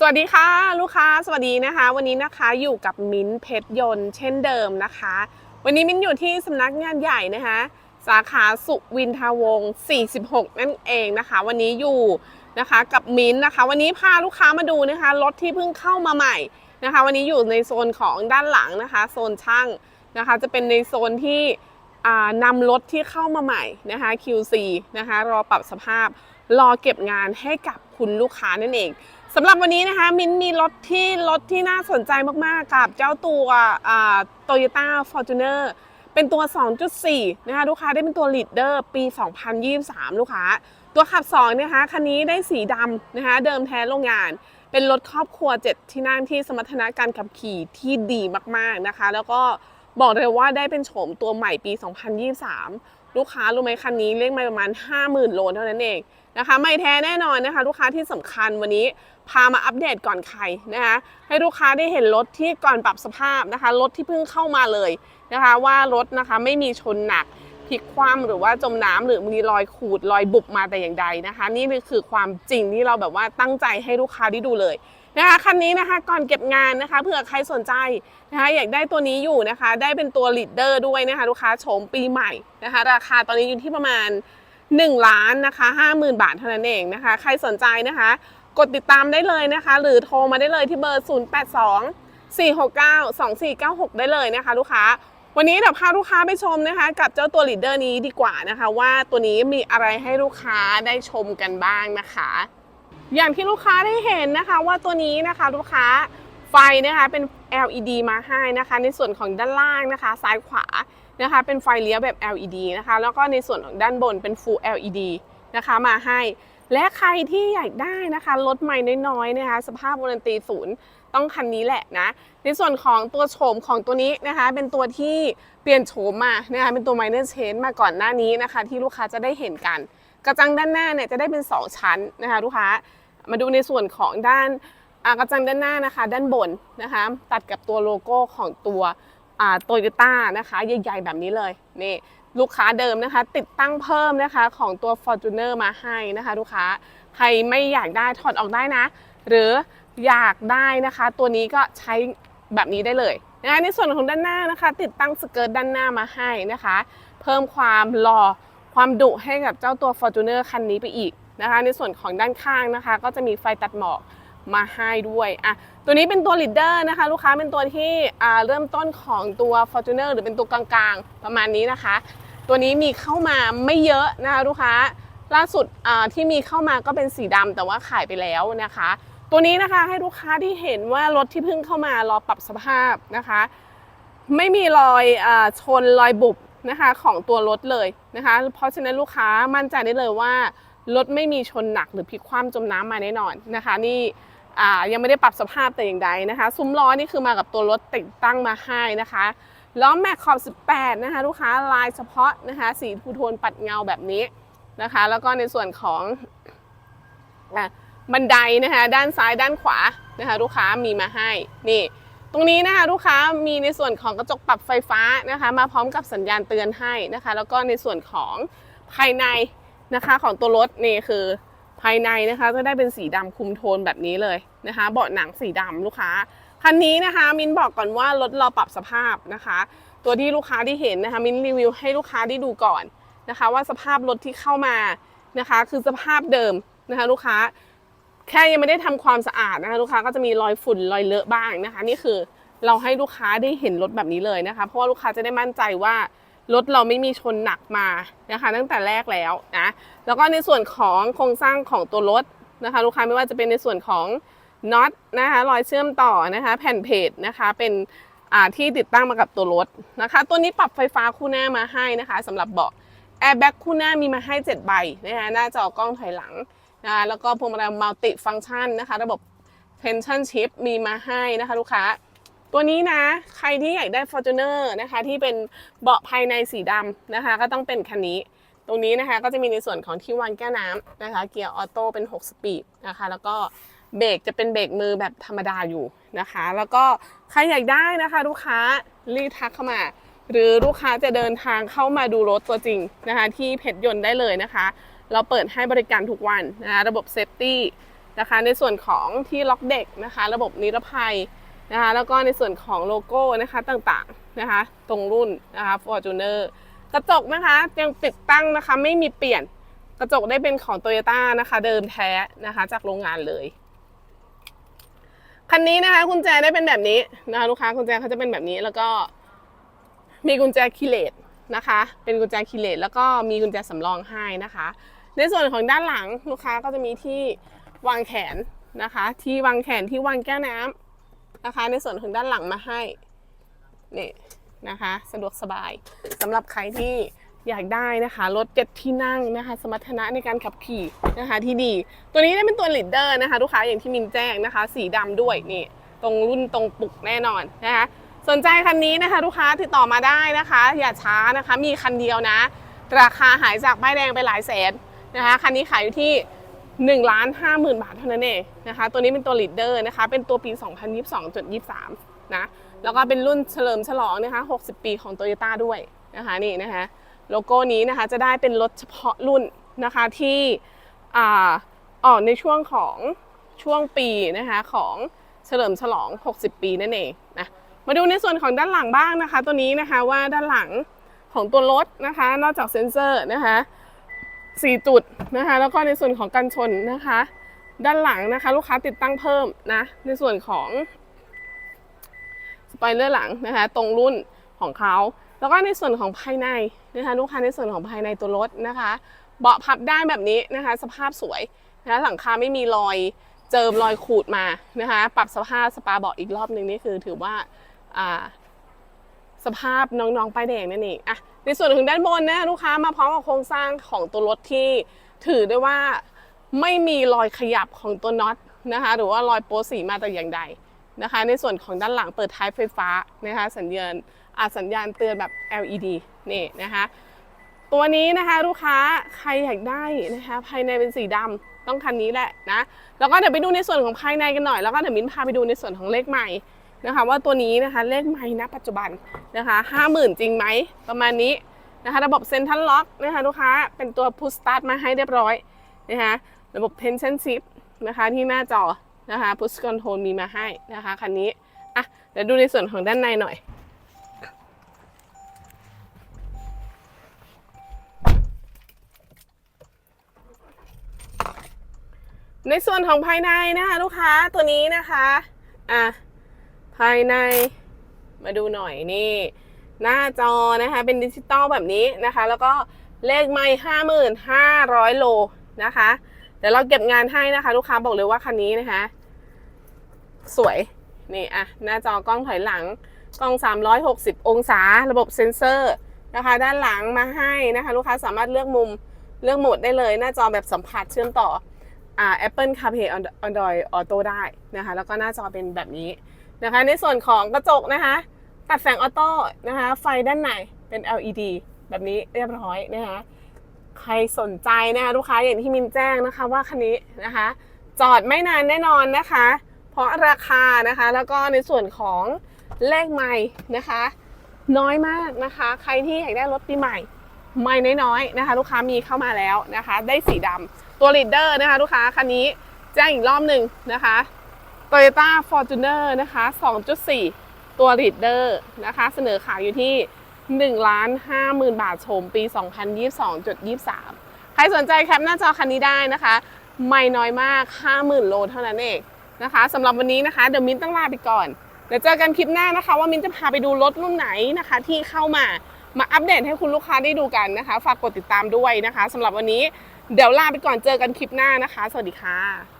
สวัสดีค่ะลูกค้าสวัสดีนะคะ วันนี้นะคะอยู่กับมิ้นท์เพชรยนต์เช่นเดิมนะคะ วันนี้มิ้นท์อยู่ที่สำนักงานใหญ่นะคะ สาขาสุวินทาวงศ์46 นั่นเองนะคะ วันนี้อยู่นะคะกับมิ้นท์นะคะ วันนี้พาลูกค้ามาดูนะคะรถที่เพิ่งเข้ามาใหม่นะคะ วันนี้อยู่ในโซนของด้านหลังนะคะ โซนช่างนะคะ จะเป็นในโซนที่นำรถที่เข้ามาใหม่นะคะ QC นะคะรอปรับสภาพรอเก็บงานให้กับคุณลูกค้านั่นเอง สำหรับวันนี้นะคะ มิ้นมีรถที่รถที่น่าสนใจมาก ๆ กับเจ้าตัวโตโยต้าฟอร์จูเนอร์เป็นตัว 2.4 นะคะ ลูกค้าได้เป็นตัวลีดเดอร์ปี 2023 ลูกค้า ตัวขับ 2 นะคะ คันนี้ได้สีดำนะคะ เดิมแท้โรงงาน เป็นรถครอบครัว 7 ที่นั่งที่สมรรถนะการขับขี่ที่ดีมาก ๆ นะคะ แล้วก็บอกเลยว่าได้เป็นโฉมตัวใหม่ปี 2023 ลูกค้ารู้ไหมคันนี้เรียกมาประมาณ 50,000 โลเท่านั้นเองนะคะ ไม่แท้แน่นอนนะคะ ลูกค้าที่สำคัญวันนี้ พามาอัปเดตก่อนใครนะคะให้ลูกค้าได้เห็นรถที่ก่อนปรับสภาพนะคะรถที่เพิ่งเข้ามาเลยนะคะว่ารถนะคะไม่มีชนหนักพลิกคว่ำหรือว่าจมน้ำหรือมีรอยขูดรอยบุบมาแต่อย่างใดนะคะ นี่คือความจริงที่เราแบบว่าตั้งใจให้ลูกค้าได้ดูเลยนะคะคันนี้นะคะก่อนเก็บงานนะคะเผื่อใครสนใจนะคะอยากได้ตัวนี้อยู่นะคะ ได้เป็นตัวลีดเดอร์ด้วยนะคะลูกค้าโฉมปีใหม่นะคะ ราคาตอนนี้อยู่ที่ประมาณ 1 ล้านนะคะ50,000 บาทเท่านั้นเองนะคะ ใครสนใจนะคะ กดติดตามได้เลยนะคะ หรือโทรมาได้เลยที่เบอร์ 082 469 2496 ได้เลยนะคะลูกค้า วันนี้เดี๋ยวพาลูกค้าไปชมนะคะ กับเจ้าตัวลีดเดอร์นี้ดีกว่านะคะ ว่าตัวนี้มีอะไรให้ลูกค้าได้ชมกันบ้างนะคะ อย่างที่ลูกค้าได้เห็นนะคะว่าตัวนี้นะคะลูกค้าไฟนะคะเป็น LED มาให้นะคะ ในส่วนของด้านล่างนะคะ ซ้ายขวานะคะ เป็นไฟเลี้ยวแบบ LED นะคะ แล้วก็ในส่วนของด้านบนเป็น Full LED นะคะมาให้ และใครที่อยากได้นะคะรถใหม่น้อยๆนะคะ สภาพวารันตีศูนย์ต้องคันนี้แหละนะ ในส่วนของตัวโฉมของตัวนี้นะคะ เป็นตัวที่เปลี่ยนโฉมมานะคะเป็นตัว minor change มาก่อนหน้านี้นะคะ ที่ลูกค้าจะได้เห็นกัน กระจังด้านหน้าเนี่ยจะได้เป็น 2 ชั้นนะคะลูกค้ามาดูในส่วนของด้านกระจังด้านหน้านะคะ ด้านบนนะคะ ตัดกับตัวโลโก้ของตัวโตโยต้านะคะ ใหญ่ๆแบบนี้เลยนี่ ลูกค้าเดิมนะคะ ติดตั้งเพิ่มนะคะของตัว Fortuner มาให้นะคะ ลูกค้าใครไม่อยากได้ถอดออกได้นะ หรืออยากได้นะคะ ตัวนี้ก็ใช้แบบนี้ได้เลยนะคะในส่วนของด้านหน้านะคะ ติดตั้งสเกิร์ตด้านหน้ามาให้นะคะ เพิ่มความหล่อความดุให้กับเจ้าตัว Fortuner คันนี้ไปอีกนะคะ ในส่วนของด้านข้างนะคะ ก็จะมีไฟตัดหมอกมาให้ด้วยอะตัวนี้เป็นตัว leader นะคะ ลูกค้าเป็นตัวที่เริ่มต้นของตัว Fortuner หรือเป็นตัวกลางๆ ประมาณนี้นะคะ ตัวนี้มีเข้ามาไม่เยอะนะคะลูกค้า ล่าสุดที่มีเข้ามาก็เป็นสีดำแต่ว่าขายไปแล้วนะคะ ตัวนี้นะคะให้ลูกค้าที่เห็นว่ารถที่เพิ่งเข้ามารอปรับสภาพนะคะ ไม่มีรอยอชนรอยบุบนะคะของตัวรถเลยนะคะ เพราะฉะนั้นลูกค้ามั่นใจได้เลยว่ารถไม่มีชนหนักหรือพลิกคว่ำจมน้ำมาแน่นอนนะคะ นี่ยังไม่ได้ปรับสภาพแต่อย่างใดนะคะ ซุ้มล้อนี่คือมากับตัวรถติดตั้งมาให้นะคะ ล้อแม็กขอบ 18 นะคะลูกค้าลายเฉพาะนะคะสีทูโทนปัดเงาแบบนี้นะคะ แล้วก็ในส่วนของบันไดนะคะด้านซ้ายด้านขวานะคะลูกค้ามีมาให้นี่ ตรงนี้นะคะลูกค้ามีในส่วนของกระจกปรับไฟฟ้านะคะ มาพร้อมกับสัญญาณเตือนให้นะคะ แล้วก็ในส่วนของภายในนะคะของตัวรถนี่คือภายในนะคะจะได้เป็นสีดำคุมโทนแบบนี้เลยนะคะ เบาะหนังสีดำลูกค้า คันนี้นะคะมินบอกก่อนว่ารถเราปรับสภาพนะคะ ตัวที่ลูกค้าที่เห็นนะคะมินรีวิวให้ลูกค้าได้ดูก่อนนะคะ ว่าสภาพรถที่เข้ามานะคะ คือสภาพเดิมนะคะ ลูกค้าแค่ยังไม่ได้ทำความสะอาดนะคะ ลูกค้าก็จะมีรอยฝุ่นรอยเลอะบ้างนะคะ นี่คือเราให้ลูกค้าได้เห็นรถแบบนี้เลยนะคะ เพราะว่าลูกค้าจะได้มั่นใจว่ารถเราไม่มีชนหนักมานะคะ ตั้งแต่แรกแล้วนะแล้วก็ในส่วนของโครงสร้างของตัวรถนะคะ ลูกค้าไม่ว่าจะเป็นในส่วนของ น็อตนะคะรอยเชื่อมต่อนะคะแผ่นเพจนะคะเป็นที่ติดตั้งมากับตัวรถนะคะ ตัวนี้ปรับไฟฟ้าคู่หน้ามาให้นะคะสำหรับเบาะแอร์แบ็กคู่หน้ามีมาให้ 7 ใบนะคะหน้าจอกล้องถอยหลังนะคะแล้วก็พวงมาลัยมัลติฟัง c t ชันนะคะ ระบบ tension shift มีมาให้นะคะลูกค้า ตัวนี้นะ ใครที่อยากได้ Fortuner นะคะที่เป็นเบาะภายในสีดำนะคะ ก็ต้องเป็นคันนี้ ตรงนี้นะคะก็จะมีในส่วนของที่วางแก้วน้ำนะคะ เกียร์ออโต้เป็น 6 สปีดนะคะ แล้วก็ เบรกจะเป็นเบรกมือแบบธรรมดาอยู่นะคะ แล้วก็ใครอยากได้นะคะ ลูกค้ารีทักเข้ามา หรือลูกค้าจะเดินทางเข้ามาดูรถตัวจริงนะคะ ที่เพชรยนต์ได้เลยนะคะ เราเปิดให้บริการทุกวันนะคะระบบเซฟตี้นะคะในส่วนของที่ล็อกเด็กนะคะ ระบบนิรภัยนะคะแล้วก็ในส่วนของโลโก้นะคะต่างๆนะคะ ตรงรุ่นนะคะ Fortuner กระจกนะคะยังติดตั้งนะคะไม่มีเปลี่ยนกระจกได้เป็นของ Toyota นะคะ เดิมแท้นะคะ จากโรงงานเลย คันนี้นะคะกุญแจได้เป็นแบบนี้นะคะลูกค้ากุญแจเขาจะเป็นแบบนี้ แล้วก็มีกุญแจคีย์เลสนะคะ เป็นกุญแจคีย์เลสแล้วก็มีกุญแจสำรองให้นะคะ ในส่วนของด้านหลังลูกค้าก็จะมีที่วางแขนนะคะ ที่วางแขนที่วางแก้วน้ำนะคะ ในส่วนของด้านหลังมาให้นี่นะคะ สะดวกสบายสำหรับใครที่ อยากได้นะคะ รถเจ็ดที่นั่งนะคะ สมรรถนะในการขับขี่นะคะที่ดี ตัวนี้ได้เป็นตัวลีดเดอร์นะคะลูกค้าอย่างที่มินแจ้งนะคะ สีดำด้วยนี่ ตรงรุ่นตรงปุกแน่นอนนะคะ สนใจคันนี้นะคะ ลูกค้าติดต่อมาได้นะคะ อย่าช้านะคะ มีคันเดียวนะ ราคาหายจากป้ายแดงไปหลายแสนนะคะคันนี้ขายอยู่ที่1ล้าน5หมื่นบาทเท่านั้นเองนะคะ ตัวนี้เป็นตัวลีดเดอร์นะคะ เป็นตัวปี 2022.23 นะ แล้วก็เป็นรุ่นเฉลิมฉลองนะคะ 60 ปีของ Toyota ด้วยนะคะนี่นะคะ โลโก้นี้นะคะจะได้เป็นรถเฉพาะรุ่นนะคะที่อ่าออกในช่วงของช่วงปีนะคะของเฉลิมฉลอง 60 ปีนั่นเองนะมาดูในส่วนของด้านหลังบ้างนะคะ ตัวนี้นะคะว่าด้านหลังของตัวรถนะคะ นอกจากเซ็นเซอร์นะคะ4จุดนะคะ แล้วก็ในส่วนของกันชนนะคะ ด้านหลังนะคะ ลูกค้าติดตั้งเพิ่มนะในส่วนของสปอยเลอร์หลังนะคะ ตรงรุ่นของเขา แล้วก็ในส่วนของภายใน นะคะลูกค้าในส่วนของภายในตัวรถนะคะ เบาะพับได้แบบนี้นะคะ สภาพสวยนะคะหลังคาไม่มีรอยเจิมรอยขูดมานะคะ ปรับสภาพสปาเบาะอีกรอบหนึ่งนี่คือถือว่าอ่าสภาพน้องๆป้ายแดงนั่นเองอะในส่วนของด้านบนนะลูกค้ามาพร้อมกับโครงสร้างของตัวรถที่ถือได้ว่าไม่มีรอยขยับของตัวน็อตนะคะ หรือว่ารอยโป๊สีมาแต่อย่างใดนะคะ ในส่วนของด้านหลังเปิดท้ายไฟฟ้านะคะ สัญญาณ สัญญาณเตือนแบบ LED นี่นะคะ ตัวนี้นะคะลูกค้าใครอยากได้นะคะ ภายในเป็นสีดำต้องคันนี้แหละนะ แล้วก็เดี๋ยวไปดูในส่วนของภายในกันหน่อย แล้วก็เดี๋ยวมิ้นพาไปดูในส่วนของเลขใหม่นะคะว่าตัวนี้นะคะเลขไม้ณปัจจุบันนะคะห้าหมื่นจริงไหมประมาณนี้นะคะระบบเซ็นทรัลล็อกนะคะลูกค้าเป็นตัว push start มาให้เรียบร้อยนะคะระบบ tension shift นะคะที่หน้าจอนะคะ push control มีมาให้นะคะคันนี้อะเดี๋ยวดูในส่วนของด้านในหน่อย ในส่วนของภายในนะคะลูกค้าตัวนี้นะคะอะภายในมาดูหน่อยนี่หน้าจอนะคะเป็นดิจิตอลแบบนี้นะคะ แล้วก็เลขไม่ห้าหมื่นห้าร้อยโลนะคะเดี๋ยวเราเก็บงานให้นะคะ ลูกค้าบอกเลยว่าคันนี้นะคะ สวยนี่อะหน้าจอกล้องถอยหลังกล้อง 360 องศาระบบเซ็นเซอร์นะคะ ด้านหลังมาให้นะคะ ลูกค้าสามารถเลือกมุมเลือกโหมดได้เลย หน้าจอแบบสัมผัสเชื่อมต่อ อ่า Apple CarPlay Android Auto ได้นะคะ แล้วก็หน้าจอเป็นแบบนี้นะคะ ในส่วนของกระจกนะคะ ตัดแสงออโต้นะคะ ไฟด้านในเป็น LED แบบนี้เรียบร้อยนะคะ ใครสนใจนะคะลูกค้าอย่างที่มินแจ้งนะคะว่าคันนี้นะคะ จอดไม่นานแน่นอนนะคะ เพราะราคานะคะ แล้วก็ในส่วนของเลขใหม่นะคะ น้อยมากนะคะ ใครที่อยากได้รถปีใหม่ ไม่น้อยๆนะคะ ลูกค้ามีเข้ามาแล้วนะคะ ได้สีดำตัวลีดเดอร์นะคะ ลูกค้าคันนี้แจ้งอีกรอบหนึ่งนะคะ Toyota Fortuner นะคะ 2.4 ตัว Leader นะคะ เสนอขายอยู่ที่ 1 ล้าน5หมื่นบาทชม ปี 2022.23 ใครสนใจแคปหน้าจอคันนี้ได้นะคะ ไม่น้อยมาก 50,000 โลเท่านั้นเองนะคะสำหรับวันนี้นะคะเดี๋ยวมิ้นต้องลาไปก่อนเดี๋ยวเจอกันคลิปหน้านะคะ ว่ามิ้นจะพาไปดูรถรุ่นไหนนะคะ ที่เข้ามา มาอัปเดตให้คุณลูกค้าได้ดูกันนะคะ ฝากกดติดตามด้วยนะคะสำหรับวันนี้เดี๋ยวลาไปก่อนเจอกันคลิปหน้านะคะ สวัสดีค่ะ